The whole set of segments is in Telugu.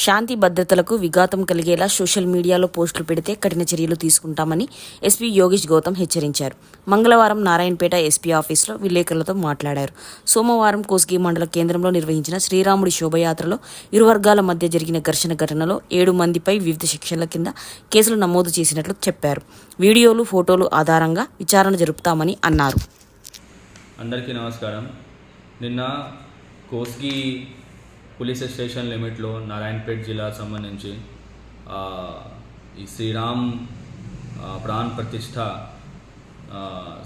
శాంతి భద్రతలకు విఘాతం కలిగేలా సోషల్ మీడియాలో పోస్టులు పెడితే కఠిన చర్యలు తీసుకుంటామని ఎస్పీ యోగేష్ గౌతమ్ హెచ్చరించారు. మంగళవారం నారాయణపేట ఎస్పీ ఆఫీసులో విలేకరులతో మాట్లాడారు. సోమవారం కోస్గి మండల కేంద్రంలో నిర్వహించిన శ్రీరాముడి శోభయాత్రలో ఇరు వర్గాల మధ్య జరిగిన ఘర్షణ ఘటనలో ఏడు మందిపై వివిధ శిక్షల కింద కేసులు నమోదు చేసినట్లు చెప్పారు. వీడియోలు ఫోటోలు ఆధారంగా విచారణ జరుపుతామని అన్నారు. అందరికీ నమస్కారం. నిన్న కోస్గి పోలీస్ స్టేషన్ లిమిట్లో నారాయణపేట్ జిల్లా సంబంధించి ఈ శ్రీరామ్ ప్రాణ్ ప్రతిష్ట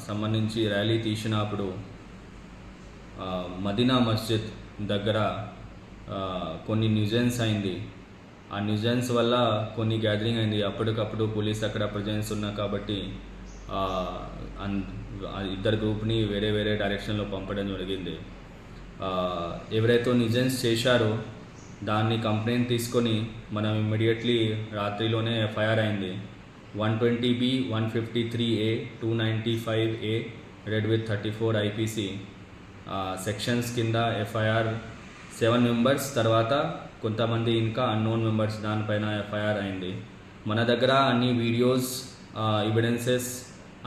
సంబంధించి ర్యాలీ తీసినప్పుడు మదీనా మస్జిద్ దగ్గర కొన్ని న్యూజెన్స్ అయింది. ఆ న్యూజెన్స్ వల్ల కొన్ని గ్యాదరింగ్ అయింది. అప్పటికప్పుడు పోలీస్ అక్కడ ప్రజెన్స్ ఉన్నా కాబట్టి ఇద్దరు గ్రూప్ని వేరే వేరే డైరెక్షన్లో పంపడం జరిగింది. ఎవరైతే నిజెన్స్ చేశారో దాన్ని కంప్లైంట్ తీసుకొని మనం ఇమ్మీడియట్లీ రాత్రిలోనే ఎఫ్ఐఆర్ అయింది. One twenty B one fifty three A two ninety five A read with thirty four IPC. Sections కింద ఎఫ్ఐఆర్ సెవెన్ మెంబర్స్ తర్వాత కొంతమంది ఇంకా అన్నోన్ మెంబర్స్ దానిపైన ఎఫ్ఐఆర్ అయింది. మన దగ్గర అన్ని వీడియోస్ ఎవిడెన్సెస్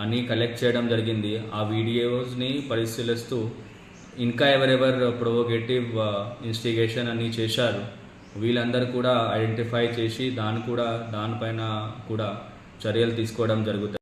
అన్నీ కలెక్ట్ చేయడం జరిగింది. ఆ వీడియోస్ని పరిశీలిస్తూ ఇంకా ఎవరెవరు ప్రొవోగేటివ్ ఇన్స్టిగేషన్ అన్నీ చేశారు వీళ్ళందరూ కూడా ఐడెంటిఫై చేసి దాని కూడా దానిపైన కూడా చర్యలు తీసుకోవడం జరుగుతుంది.